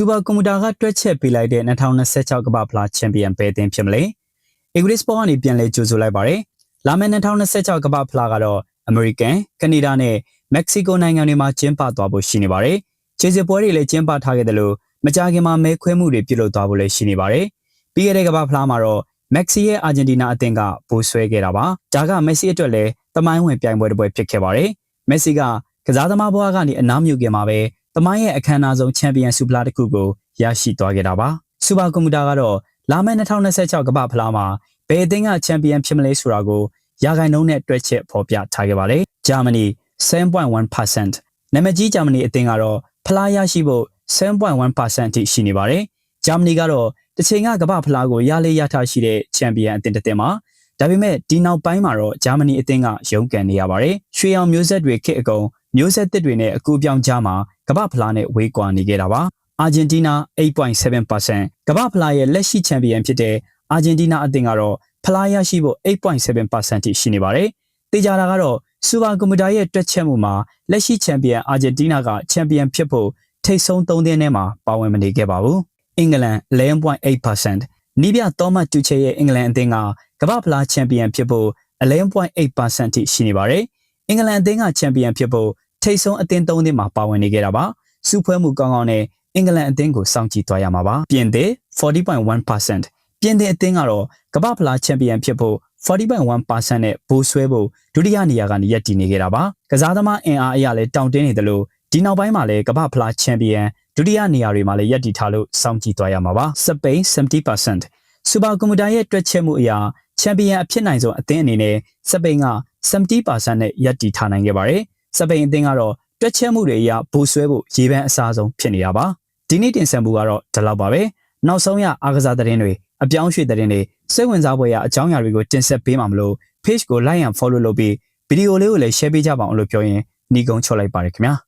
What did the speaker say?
စူပါကွန်ပျူတာကတွက်ချက်ပေးလိုက်တဲ့2026ကမ္ဘာဖလားချန်ပီယံဘယ်အသင်းဖြစ်မလဲ။ English Sport ကနေပြန်လည်ကြိုဆိုလိုက်ပါတယ်။လာမယ့်2026ကမ္ဘာဖလားကတော့ American, Canada နဲ့ Mexico နိုင်ငံတွေမှာကျင်းပသွားဖို့ရှိနေပါတယ်။ခြေစစ်ပွဲတွေလည်းကျင်းပထားခဲ့တယ်လို့မကြာခင်မှာမဲခွဲမှုတွေပြုလုပ်သွားဖို့လည်းရှိနေပါတယ်။ပြီးခဲ့တဲ့ကမ္ဘာဖလားမှာတော့မက်ဆီရဲ့အာဂျင်တီနာအသင်းကပိုဆွဲခဲ့တာပါ။ဒါကမက်ဆီအတွက်လည်းတမိုင်းဝင်ပြိုင်ပွဲတစ်ပွဲဖြစ်ခဲ့ပါတယ်။မက်ဆီကကစားသမားဘဝကနေအနားမြုပ်ခင်မှာပဲ တမိုင်းရဲ့အခမ်းအနားဆုံးချန်ပီယံဆူပလာတစ်ခုကိုရရှိသွားခဲ့တာပါ။စူပါကွန်ပျူတာကတော့လာမယ့်2026ကမ္ဘာဖလားမှာဘယ်အသင်းကချန်ပီယံဖြစ်မလဲဆိုတာကိုရာဂိုင်နှုန်းနဲ့တွက်ချက်ဖော်ပြထားခဲ့ပါတယ်။ဂျာမနီ7.1%နာမည်ကြီးဂျာမနီအသင်းကတော့ဖလားရရှိဖို့7.1%အထိရှိနေပါတယ်။ဂျာမနီကတော့တစ်ချိန်ကကမ္ဘာဖလားကိုရလေးရထားရှိတဲ့ချန်ပီယံအသင်းတစ်သင်းမှာဒါပေမဲ့ဒီနောက်ပိုင်းမှာတော့ဂျာမနီအသင်းကရုန်းကန်နေရပါတယ်။ရွှေအောင်မျိုးဆက်တွေခစ်အကုန် မျိုးဆက်သစ်တွေနဲ့အကူအပြောင်းကြားမှာကမ္ဘာဖလားနဲ့ဝေးကွာနေခဲ့တာပါ။အာဂျင်တီးနား8.7%ကမ္ဘာဖလားရဲ့လက်ရှိချန်ပီယံဖြစ်တဲ့အာဂျင်တီးနားအသင်းကတော့ဖလားရရှိဖို့8.7%ထိရှိနေပါတယ်။တေချာတာကတော့စူပါကွန်ပျူတာရဲ့တွက်ချက်မှုမှာလက်ရှိချန်ပီယံအာဂျင်တီးနားကချန်ပီယံဖြစ်ဖို့ထိပ်ဆုံး၃သင်းထဲမှာပါဝင်မနေခဲ့ပါဘူး။အင်္ဂလန်11.8%နီးပြသောမတ်တူချေရဲ့အင်္ဂလန်အသင်းကကမ္ဘာဖလားချန်ပီယံဖြစ်ဖို့11.8%ထိရှိနေပါတယ်။ အင်္ဂလန်အသင်းကချန်ပီယံဖြစ်ဖို့ထိပ်ဆုံးအသင်း၃သင်းမှာပါဝင်နေခဲ့တာပါ။စူဖွဲမှုကောင်းကောင်းနဲ့အင်္ဂလန်အသင်းကိုစောင့်ကြည့်သွားရမှာပါ။ပြင်သစ်40.1%ပြင်သစ်အသင်းကတော့ကမ္ဘာဖလားချန်ပီယံဖြစ်ဖို့40.1%နဲ့ဘိုးဆွဲဖို့ဒုတိယနေရာကနေရပ်တည်နေခဲ့တာပါ။ကစားသမားအင်အားအရလည်းတောင့်တင်းနေတယ်လို့ဒီနောက်ပိုင်းမှာလည်းကမ္ဘာဖလားချန်ပီယံဒုတိယနေရာတွေမှာလည်းရပ်တည်ထားလို့စောင့်ကြည့်သွားရမှာပါ။စပိန်70%စူပါကွန်ပျူတာရဲ့တွက်ချက်မှုအရာ ချန်ပီယံအဖြစ်နိုင်ဆုံးအသင်းအနေနဲ့စပိန်က70%နဲ့ရပ်တည်ထားနိုင်ခဲ့ပါတယ်။စပိန်အသင်းကတော့တွက်ချက်မှုတွေအရဘိုးဆွဲဖို့ရေပန်းအစားဆုံးဖြစ်နေတာပါ။ဒီနေ့တင်ဆက်မှုကတော့ဒီလောက်ပါပဲ။နောက်ဆုံးရအားကစားသတင်းတွေအပြောင်းရွှေ့သတင်းတွေစိတ်ဝင်စားဖွယ်ရာအကြောင်းအရာတွေကိုတင်ဆက်ပေးမှာမလို့ page ကို like and follow လုပ်ပြီးဗီဒီယိုလေးကိုလည်း share ပေးကြပါအောင်လို့ပြောရင်ညီကုန်းချော်လိုက်ပါရခင်ဗျာ။